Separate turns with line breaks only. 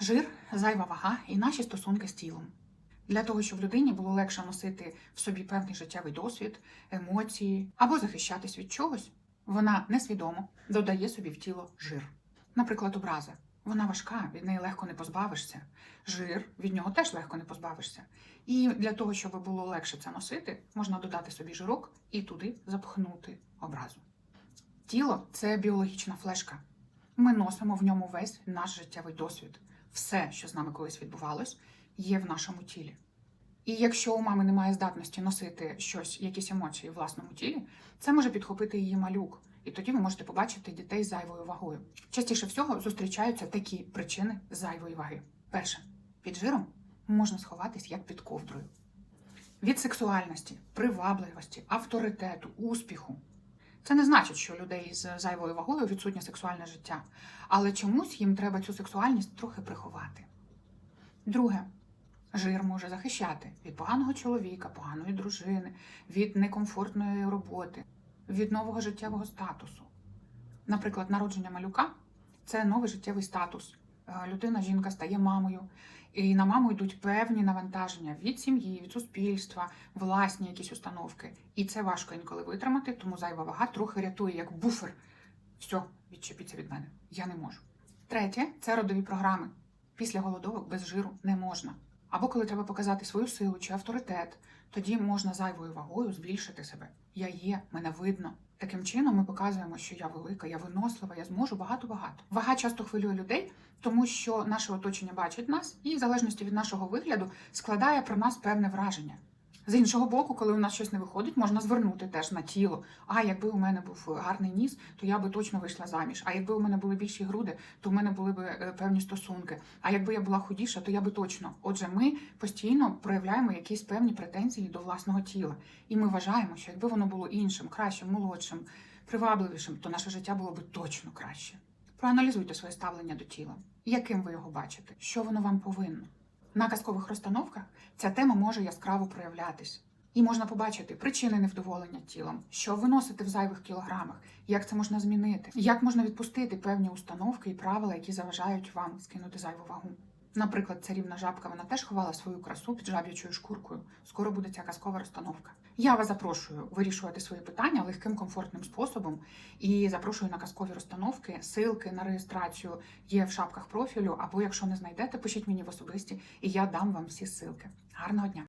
Жир, зайва вага і наші стосунки з тілом. Для того, щоб людині було легше носити в собі певний життєвий досвід, емоції або захищатись від чогось, вона несвідомо додає собі в тіло жир. Наприклад, образа. Вона важка, від неї легко не позбавишся. Жир, від нього теж легко не позбавишся. І для того, щоб було легше це носити, можна додати собі жирок і туди запхнути образу. Тіло це біологічна флешка. Ми носимо в ньому весь наш життєвий досвід. Все, що з нами колись відбувалось, є в нашому тілі. І якщо у мами немає здатності носити щось, якісь емоції в власному тілі, це може підхопити її малюк. І тоді ви можете побачити дітей з зайвою вагою. Частіше всього зустрічаються такі причини зайвої ваги. Перше, під жиром можна сховатись як під ковдрою. Від сексуальності, привабливості, авторитету, успіху. Це не значить, що людей з зайвою вагою відсутнє сексуальне життя, але чомусь їм треба цю сексуальність трохи приховати. Друге, жир може захищати від поганого чоловіка, поганої дружини, від некомфортної роботи, від нового життєвого статусу. Наприклад, народження малюка це новий життєвий статус. Е, Людина, жінка стає мамою, і на маму йдуть певні навантаження від сім'ї, від суспільства, власні якісь установки. І це важко інколи витримати, тому зайва вага трохи рятує як буфер. Все, відчепіться від мене. Я не можу. Третє це родові програми. Після голодовок без жиру не можна. Або коли треба показати свою силу чи авторитет, тоді можна зайвою вагою збільшити себе. Я є, мене видно. Таким чином ми показуємо, що я велика, я винослива, я зможу багато-багато. Вага часто хвилює людей, тому що наше оточення бачить нас і, в залежності від нашого вигляду, складає про нас певне враження. З іншого боку, коли у нас щось не виходить, можна звернути теж на тіло. А якби у мене був гарний ніс, то я би точно вийшла заміж. А якби у мене були більші груди, то в мене були б е, певні стосунки. А якби я була худіша, то я би точно. Отже, ми постійно проявляємо якісь певні претензії до власного тіла. І ми вважаємо, що якби воно було іншим, кращим, молодшим, привабливішим, то наше життя було б точно краще. Проаналізуйте своє ставлення до тіла. Яким ви його бачите? Що воно вам повинно? На казкових розстановках ця тема може яскраво проявлятись. І можна побачити причини невдоволення тілом, що виносити в зайвих кілограмах, як це можна змінити, як можна відпустити певні установки і правила, які заважають вам скинути зайву вагу. Наприклад, царівна жабка вона теж ховала свою красу під жаб'ячою шкуркою. Скоро буде ця казкова розстановка. Я вас запрошую вирішувати свої питання легким комфортним способом і запрошую на казкові розстановки. Силки на реєстрацію є в шапках профілю. Або якщо не знайдете, пишіть мені в особисті, і я дам вам всі ссылки. Гарного дня!